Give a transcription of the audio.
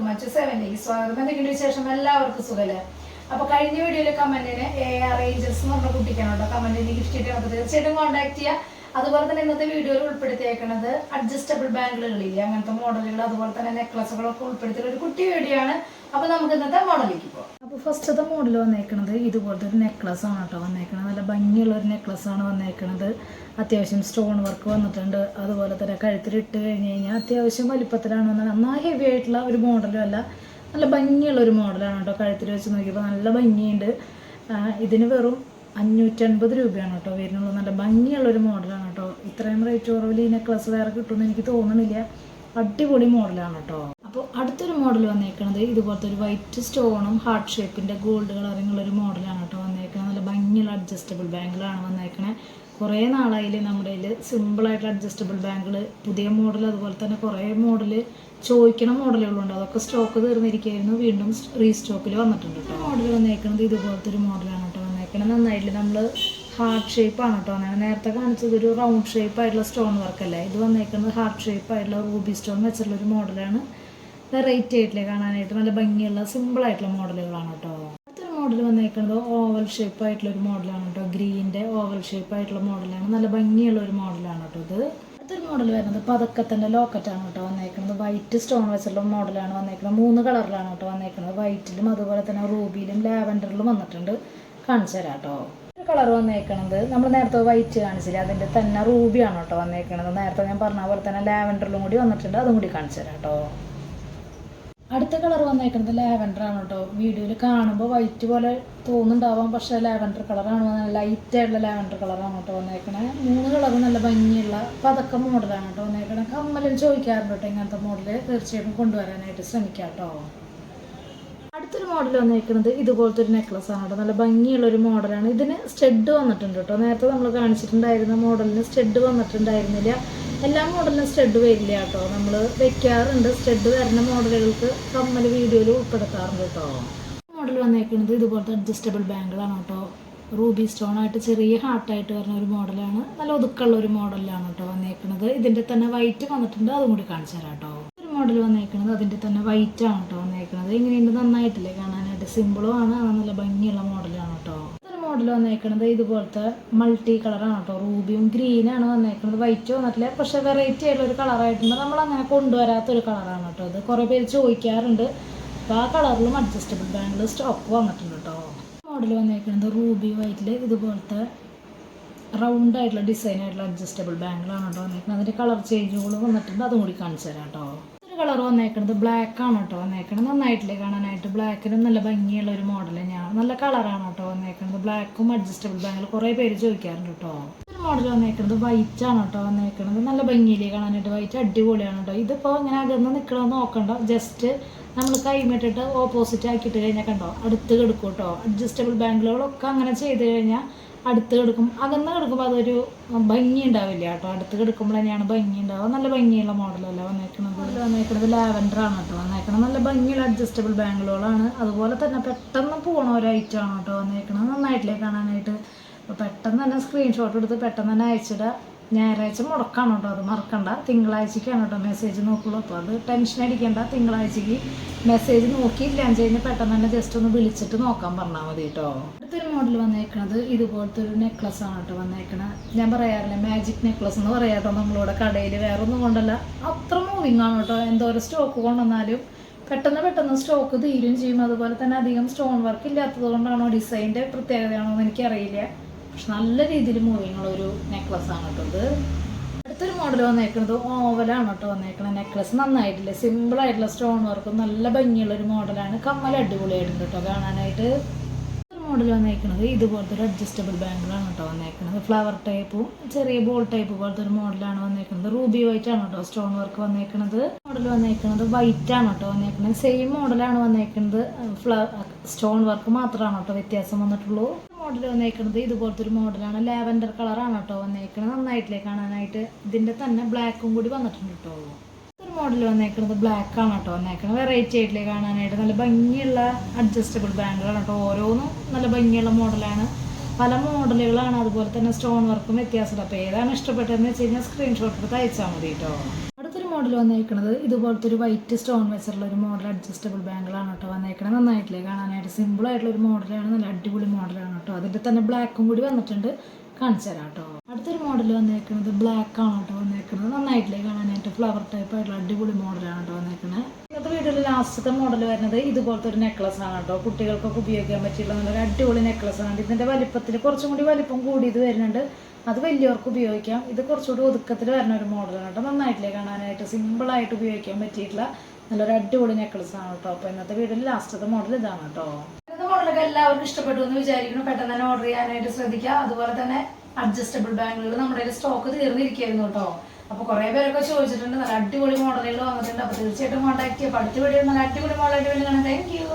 എല്ലാവർക്കും മറ്റു സെവനിലേക്ക് സ്വാഗതം. എന്തെങ്കിലും വിശേഷം? എല്ലാവർക്കും സുഖല്ലേ? അപ്പൊ കഴിഞ്ഞ വീഡിയോയിലെ കമന്റിന് എ ആർ ഏഞ്ചൽസ് എന്ന് പറഞ്ഞ കുട്ടിക്കാനുണ്ടോ കേട്ടോ കമന്റിന് ഗിഫ്റ്റ് കിട്ടിയ തീർച്ചയായിട്ടും കോൺടാക്ട് ചെയ്യാം. അതുപോലെ തന്നെ ഇന്നത്തെ വീഡിയോയിൽ ഉൾപ്പെടുത്തിയേക്കുന്നത് അഡ്ജസ്റ്റബിൾ ബാംഗിളുകളില്ലേ അങ്ങനത്തെ മോഡലുകൾ അതുപോലെ തന്നെ നെക്ലസുകളൊക്കെ ഉൾപ്പെടുത്തിയ ഒരു കുട്ടി വീഡിയോ ആണ് അപ്പൊ നമുക്ക് ഇന്നത്തെ മോഡലിലേക്ക് പോകാം അപ്പൊ ഫസ്റ്റത്തെ മോഡൽ വന്നേക്കുന്നത് ഇതുപോലത്തെ ഒരു നെക്ലസ് ആണ് കേട്ടോ വന്നേക്കുന്നത് നല്ല ഭംഗിയുള്ള ഒരു നെക്ലസ് ആണ് വന്നേക്കുന്നത് അത്യാവശ്യം സ്റ്റോൺ വർക്ക് വന്നിട്ടുണ്ട്. അതുപോലെ തന്നെ കഴുത്തിൽ ഇട്ട് കഴിഞ്ഞ് കഴിഞ്ഞാൽ അത്യാവശ്യം വലിപ്പത്തിലാണ് വന്നത്. എന്നാൽ ഹെവി ആയിട്ടുള്ള ഒരു മോഡലും അല്ല. നല്ല ഭംഗിയുള്ള ഒരു മോഡലാണ് കേട്ടോ കഴുത്തിൽ വെച്ച് നോക്കിയപ്പോൾ നല്ല ഭംഗിയുണ്ട്. ഇതിന് വെറും അഞ്ഞൂറ്റൻപത് രൂപയാണ് കേട്ടോ വരുന്നുള്ളൂ. നല്ല ഭംഗിയുള്ള ഒരു മോഡലാണ് കേട്ടോ. ഇത്രയും റേറ്റ് കുറവിൽ ഈ നെക്ലസ് വേറെ കിട്ടുമെന്ന് എനിക്ക് തോന്നുന്നില്ല അടിപൊളി മോഡലാണ് കേട്ടോ. അപ്പോൾ അടുത്തൊരു മോഡൽ വന്നേക്കണത് ഇതുപോലത്തെ ഒരു വൈറ്റ് സ്റ്റോണും ഹാർട്ട് ഷേപ്പിന്റെ ഗോൾഡ് കളറിങ്ങുള്ള ഒരു മോഡലാണ് കേട്ടോ വന്നേക്കുന്നത് നല്ല ഭംഗിയുള്ള അഡ്ജസ്റ്റബിൾ ബാങ്കിളാണ് വന്നേക്കണേ. കുറേ നാളായി നമ്മുടെ കയ്യിൽ സിമ്പിളായിട്ടുള്ള അഡ്ജസ്റ്റബിൾ ബാങ്കിൾ പുതിയ മോഡൽ അതുപോലെ തന്നെ കുറേ മോഡൽ ചോദിക്കണ മോഡലുകളുണ്ട് അതൊക്കെ സ്റ്റോക്ക് തീർന്നിരിക്കുകയായിരുന്നു. വീണ്ടും റീസ്റ്റോക്കിൽ വന്നിട്ടുണ്ട് കേട്ടോ. മോഡൽ വന്നേക്കുന്നത് ഇതുപോലത്തെ ഒരു മോഡലാണ് കേട്ടോ. വന്നേക്കണത് നന്നായിട്ട്. നമ്മൾ ഹാർട്ട് ഷേപ്പാണ് കേട്ടോ ഞാൻ നേരത്തെ കാണിച്ചത് ഒരു റൗണ്ട് ഷേപ്പ് ആയിട്ടുള്ള സ്റ്റോൺ വർക്ക് അല്ലേ? ഇത് വന്നേക്കുന്നത് ഹാർട്ട് ഷേപ്പ് ആയിട്ടുള്ള റൂബി സ്റ്റോൺ വെച്ചിട്ടുള്ള ഒരു മോഡലാണ് വെറൈറ്റി ആയിട്ടില്ലേ കാണാനായിട്ട്. നല്ല ഭംഗിയുള്ള സിമ്പിൾ ആയിട്ടുള്ള മോഡലുകളാണ് കേട്ടോ അടുത്തൊരു മോഡൽ വന്നേക്കുന്നത് ഓവൽ ഷേപ്പ് ആയിട്ടുള്ള ഒരു മോഡലാണ് കേട്ടോ ഗ്രീന്റെ ഓവൽ ഷേപ്പ് ആയിട്ടുള്ള മോഡലാണ് നല്ല ഭംഗിയുള്ള ഒരു മോഡലാണ് കേട്ടോ ഇത്. അടുത്തൊരു മോഡൽ വരുന്നത് പതക്കത്തിന്റെ ലോക്കറ്റാണ് കേട്ടോ വന്നേക്കുന്നത്. വൈറ്റ് സ്റ്റോൺ വെച്ചുള്ള മോഡലാണ് വന്നേക്കുന്നത്. മൂന്ന് കളറിലാണ് കേട്ടോ വന്നേക്കുന്നത്. വൈറ്റിലും അതുപോലെ തന്നെ റൂബിയിലും ലാവൻഡറിലും വന്നിട്ടുണ്ട്. കാണിച്ചു തരാം കേട്ടോ. ഒരു കളർ വന്നേക്കണത് നമ്മൾ നേരത്തെ വൈറ്റ് കാണിച്ചില്ല അതിന്റെ തന്നെ റൂബിയാണ് കേട്ടോ വന്നേക്കണത്. നേരത്തെ ഞാൻ പറഞ്ഞ പോലെ തന്നെ ലാവൻഡറിലും കൂടി വന്നിട്ടുണ്ട് അതും കൂടി കാണിച്ചു തരാം കേട്ടോ. അടുത്ത കളർ വന്നേക്കുന്നത് ലാവൻഡർ ആണ് കേട്ടോ. വീഡിയോയിൽ കാണുമ്പോൾ വൈറ്റ് പോലെ തോന്നുന്നുണ്ടാവാം പക്ഷെ ലാവൻഡർ കളറാണ് ലൈറ്റ് ആയിട്ടുള്ള ലാവൻഡർ കളറാണ് കേട്ടോ വന്നേക്കണേ. മൂന്ന് കളർ നല്ല ഭംഗിയുള്ള പതക്കം മോഡലാണ് കേട്ടോ വന്നേക്കണേ. കമ്മലും ചോദിക്കാറുണ്ട് കേട്ടോ ഇങ്ങനത്തെ മോഡൽ തീർച്ചയായിട്ടും കൊണ്ടുവരാനായിട്ട് ശ്രമിക്കാം കേട്ടോ. അടുത്തൊരു മോഡൽ വന്നിരിക്കുന്നത് ഇതുപോലത്തെ ഒരു നെക്ലസ് ആണ് കേട്ടോ നല്ല ഭംഗിയുള്ള ഒരു മോഡലാണ് ഇതിന് സ്റ്റെഡ് വന്നിട്ടുണ്ട് കേട്ടോ നേരത്തെ നമ്മൾ കാണിച്ചിട്ടുണ്ടായിരുന്ന മോഡലിന് സ്റ്റെഡ് വന്നിട്ടുണ്ടായിരുന്നില്ല. എല്ലാ മോഡലിനും സ്റ്റെഡ് വരില്ല കേട്ടോ നമ്മൾ വെക്കാറുണ്ട്. സ്റ്റെഡ് വരുന്ന മോഡലുകൾക്ക് കമ്മൽ വീഡിയോയിൽ ഉൾപ്പെടുത്താറുണ്ട് കേട്ടോ മോഡൽ വന്നേക്കുന്നത് ഇതുപോലത്തെ അഡ്ജസ്റ്റബിൾ ബാങ്കിളാണ് കേട്ടോ റൂബി സ്റ്റോൺ ആയിട്ട് ചെറിയ ഹാർട്ടായിട്ട് വരുന്ന ഒരു മോഡലാണ് നല്ല ഒതുക്കുള്ള ഒരു മോഡലാണ് കേട്ടോ വന്നേക്കുന്നത് ഇതിന്റെ തന്നെ വൈറ്റ് വന്നിട്ടുണ്ട്. അതും കൂടി കാണിച്ചു തരാം കേട്ടോ ഒരു മോഡൽ വന്നേക്കുന്നത് അതിന്റെ തന്നെ വൈറ്റ് ആണ് കേട്ടോ വന്നേക്കുന്നത് എങ്ങനെയുണ്ട് നന്നായിട്ടില്ലേ കാണാനായിട്ട്. സിമ്പിളും ആണ്. നല്ല ഭംഗിയുള്ള മോഡലാണ് കേട്ടോ ഒരു മോഡൽ വന്നേക്കുന്നത് ഇതുപോലത്തെ മൾട്ടി കളറാണ് കേട്ടോ റൂബിയും ഗ്രീനാണ് വന്നേക്കുന്നത് വൈറ്റ് വന്നിട്ടില്ല. പക്ഷെ വെറൈറ്റി ആയിട്ടുള്ള ഒരു കളറായിട്ടുണ്ട് നമ്മൾ അങ്ങനെ കൊണ്ടുവരാത്ത ഒരു കളറാണ് കേട്ടോ ഇത് കുറേ പേര് ചോദിക്കാറുണ്ട്. അപ്പോൾ ആ കളറിലും അഡ്ജസ്റ്റബിൾ ബാങ്കിൽ സ്റ്റോക്ക് വന്നിട്ടുണ്ട് കേട്ടോ മോഡൽ വന്നേക്കുന്നത് റൂബി വൈറ്റിൽ ഇതുപോലത്തെ റൗണ്ട് ആയിട്ടുള്ള ഡിസൈൻ ആയിട്ടുള്ള അഡ്ജസ്റ്റബിൾ ബാങ്കിളാണ് കേട്ടോ വന്നേക്കുന്നത് അതിന്റെ കളർ ചേഞ്ചുകൾ വന്നിട്ടുണ്ട്. അതും കൂടി കാണിച്ചു തരാം കേട്ടോ കളർ വന്നേക്കണത് ബ്ലാക്ക് ആണ് കേട്ടോ വന്നേക്കണത്. നന്നായിട്ടില്ലേ കാണാനായിട്ട്. ബ്ലാക്കിനും നല്ല ഭംഗിയുള്ള ഒരു മോഡൽ നല്ല കളറാണ് കേട്ടോ വന്നേക്കണത്. ബ്ലാക്കും അഡ്ജസ്റ്റബിൾ ബാങ്കിൽ കുറേ പേര് ചോദിക്കാറുണ്ട് കേട്ടോ. മോഡൽ വന്നേക്കുന്നത് വൈറ്റ് ആണ് കേട്ടോ വന്നേക്കുന്നത് നല്ല ഭംഗിയില്ലേ കാണാനായിട്ട് വൈറ്റ് അടിപൊളിയാണ് കേട്ടോ ഇതിപ്പോൾ ഇങ്ങനെ അകന്ന് നിൽക്കണമെന്ന് നോക്കണ്ട. ജസ്റ്റ് നമ്മൾ കൈമിട്ടിട്ട് ഓപ്പോസിറ്റ് ആക്കിയിട്ട് കഴിഞ്ഞാൽ കണ്ടോ? അടുത്ത് കിടക്കും കേട്ടോ അഡ്ജസ്റ്റബിൾ ബാംഗിളുകളൊക്കെ അങ്ങനെ ചെയ്ത് കഴിഞ്ഞാൽ അടുത്ത് കിടക്കും. അകന്ന് കിടക്കുമ്പോൾ അതൊരു ഭംഗി ഉണ്ടാവില്ല കേട്ടോ. അടുത്ത് കിടക്കുമ്പോൾ തന്നെയാണ് ഭംഗി ഉണ്ടാവുക. നല്ല ഭംഗിയുള്ള മോഡലല്ല വന്നേക്കുന്നത് ഇത് വന്നേക്കുന്നത് ലാവൻഡർ ആണ് കേട്ടോ വന്നേക്കുന്നത് നല്ല ഭംഗിയുള്ള അഡ്ജസ്റ്റബിൾ ബാംഗിളുകളാണ് അതുപോലെ തന്നെ പെട്ടെന്ന് പോകണ ഒരു ഐറ്റം ആണ് കേട്ടോ വന്നേക്കുന്നത് നന്നായിട്ടില്ലേ കാണാനായിട്ട്? അപ്പോൾ പെട്ടെന്ന് തന്നെ സ്ക്രീൻഷോട്ട് എടുത്ത് പെട്ടെന്ന് തന്നെ അയച്ചിടുക ഞായറാഴ്ച മുടക്കാണ് കേട്ടോ അത് മറക്കണ്ട. തിങ്കളാഴ്ചക്കാണ് കേട്ടോ മെസ്സേജ് നോക്കുള്ളൂ. അപ്പോൾ അത് ടെൻഷൻ അടിക്കണ്ട. തിങ്കളാഴ്ചക്ക് മെസ്സേജ് നോക്കിയില്ല എന്ന് കഴിഞ്ഞാൽ പെട്ടെന്ന് തന്നെ ജസ്റ്റ് ഒന്ന് വിളിച്ചിട്ട് നോക്കാൻ പറഞ്ഞാൽ മതി കേട്ടോ. അടുത്തൊരു മോഡൽ വന്നേക്കണത് ഇതുപോലത്തെ ഒരു നെക്ലസ് ആണ് കേട്ടോ വന്നേക്കണത് ഞാൻ പറയാറില്ല മാജിക് നെക്ലസ് എന്ന് പറയാട്ടോ നമ്മളിവിടെ കടയിൽ വേറെ ഒന്നും കൊണ്ടല്ല. അത്ര മൂവിങ് ആണ് കേട്ടോ. എന്തോരം സ്റ്റോക്ക് കൊണ്ടുവന്നാലും പെട്ടെന്ന് പെട്ടെന്ന് സ്റ്റോക്ക് തീരും ചെയ്യും. അതുപോലെ തന്നെ അധികം സ്റ്റോൺ വർക്ക് ഇല്ലാത്തത് കൊണ്ടാണോ ഡിസൈന്റെ പ്രത്യേകതയാണോ എന്ന് എനിക്കറിയില്ല. പക്ഷെ നല്ല രീതിയിൽ മൂവിങ് ഉള്ള ഒരു നെക്ലസ് ആണ് കേട്ടോ ഇത്. അടുത്തൊരു മോഡൽ വന്നേക്കുന്നത് ഓവലാണ് കേട്ടോ വന്നേക്കുന്നത് നെക്ലസ് നന്നായിട്ടില്ല? സിമ്പിൾ ആയിട്ടുള്ള സ്റ്റോൺ വർക്കും നല്ല ഭംഗിയുള്ള ഒരു മോഡലാണ് കമ്മൽ അടിപൊളിയായിട്ടുണ്ട് കേട്ടോ കാണാനായിട്ട്. മോഡൽ വന്നേക്കുന്നത് ഇതുപോലത്തെ ഒരു അഡ്ജസ്റ്റബിൾ ബാങ്കിളാണ് കേട്ടോ വന്നേക്കുന്നത് ഫ്ലവർ ടൈപ്പും ചെറിയ ബോൾ ടൈപ്പ് പോലത്തെ ഒരു മോഡലാണ് വന്നേക്കുന്നത് റൂബി വൈറ്റ് ആണ് കേട്ടോ സ്റ്റോൺ വർക്ക് വന്നേക്കുന്നത് മോഡൽ വന്നേക്കുന്നത് വൈറ്റ് ആണ് കേട്ടോ വന്നേക്കുന്നത് സെയിം മോഡലാണ് വന്നേക്കുന്നത് സ്റ്റോൺ വർക്ക് മാത്രമാണ് കേട്ടോ വ്യത്യാസം വന്നിട്ടുള്ളൂ. മോഡൽ വന്നേക്കുന്നത് ഇതുപോലത്തെ ഒരു മോഡലാണ് ലാവൻഡർ കളറാണ് കേട്ടോ വന്നേക്കുന്നത് നന്നായിട്ടില്ലേ കാണാനായിട്ട്? ഇതിന്റെ തന്നെ ബ്ലാക്കും കൂടി വന്നിട്ടുണ്ട് കേട്ടോ മോഡൽ വന്നേക്കുന്നത് ബ്ലാക്ക് ആണ് കേട്ടോ. വന്നേക്കുന്നത് വെറൈറ്റി ആയിട്ടില്ലേ കാണാനായിട്ട്. നല്ല ഭംഗിയുള്ള അഡ്ജസ്റ്റബിൾ ബാങ്കുകളാണ് കേട്ടോ. ഓരോന്നും നല്ല ഭംഗിയുള്ള മോഡലാണ് പല മോഡലുകളാണ് അതുപോലെ തന്നെ സ്റ്റോൺ വർക്കും വ്യത്യാസമുണ്ട്. അപ്പോൾ ഏതാണ് ഇഷ്ടപ്പെട്ടതെന്ന് വെച്ച് കഴിഞ്ഞാൽ സ്ക്രീൻഷോട്ട് എടുത്ത് അയച്ചാൽ മതി കേട്ടോ. അടുത്തൊരു മോഡൽ വന്നേക്കുന്നത് ഇതുപോലത്തെ ഒരു വൈറ്റ് സ്റ്റോൺ വെച്ചിട്ടുള്ള ഒരു മോഡൽ അഡ്ജസ്റ്റബിൾ ബാങ്കിളാണ് കേട്ടോ വന്നേക്കണത്. നന്നായിട്ടില്ലേ കാണാനായിട്ട്. സിമ്പിൾ ആയിട്ടുള്ള ഒരു മോഡലാണ് നല്ല അടിപൊളി മോഡലാണ് കേട്ടോ. അതിന്റെ തന്നെ ബ്ലാക്കും കൂടി വന്നിട്ടുണ്ട്. കാണിച്ചു തരാം കേട്ടോ അടുത്തൊരു മോഡൽ വന്നേക്കുന്നത് ബ്ലാക്ക് ആണ് കേട്ടോ വന്നേക്കുന്നത് നന്നായിട്ടില്ലേ കാണാനായിട്ട്? ഫ്ലവർ ടൈപ്പ് ആയിട്ടുള്ള അടിപൊളി മോഡലാണ് കേട്ടോ വന്നേക്കുന്നത് ഇന്നത്തെ വീഡിയോയിൽ ലാസ്റ്റത്തെ മോഡൽ വരുന്നത് ഇതുപോലത്തെ ഒരു നെക്ലസ് ആണ് കേട്ടോ കുട്ടികൾക്കൊക്കെ ഉപയോഗിക്കാൻ പറ്റിയുള്ള നല്ലൊരു അടിപൊളി നെക്ലസ് ആണ്. ഇതിന്റെ വലിപ്പത്തിൽ കുറച്ചും കൂടി വലിപ്പം കൂടിയത് വരുന്നുണ്ട്. അത് വലിയവർക്ക് ഉപയോഗിക്കാം. ഇത് കുറച്ചുകൂടി ഒതുക്കത്തിൽ വരുന്ന ഒരു മോഡലാണ് കേട്ടോ നന്നായിട്ടില്ലേ കാണാനായിട്ട്? സിമ്പിളായിട്ട് ഉപയോഗിക്കാൻ പറ്റിയിട്ടുള്ള നല്ലൊരു അടിപൊളി നെക്ലസ് ആണ് കേട്ടോ അപ്പോൾ ഇന്നത്തെ വീഡിയോയിൽ ലാസ്റ്റത്തെ മോഡൽ ഇതാണ് കേട്ടോ മോഡലൊക്കെ എല്ലാവർക്കും ഇഷ്ടപ്പെട്ടു എന്ന് വിചാരിക്കുന്നു. പെട്ടെന്ന് തന്നെ ഓർഡർ ചെയ്യാനായിട്ട് ശ്രദ്ധിക്കുക. അതുപോലെ തന്നെ അഡ്ജസ്റ്റബിൾ ബാഗുകൾ നമ്മുടെ സ്റ്റോക്ക് തീർന്നിരിക്കുകയായിരുന്നു കേട്ടോ. അപ്പോൾ കുറേ പേരൊക്കെ ചോദിച്ചിട്ടുണ്ട് നല്ല അടിപൊളി മോഡലുകൾ വന്നിട്ടുണ്ട്. അപ്പോൾ തീർച്ചയായിട്ടും കോൺടാക്ട് ചെയ്യുക അടുത്ത വീഡിയോ നല്ല അടിപൊളി മോഡലായിട്ട് വരുന്നതാണ്. Thank you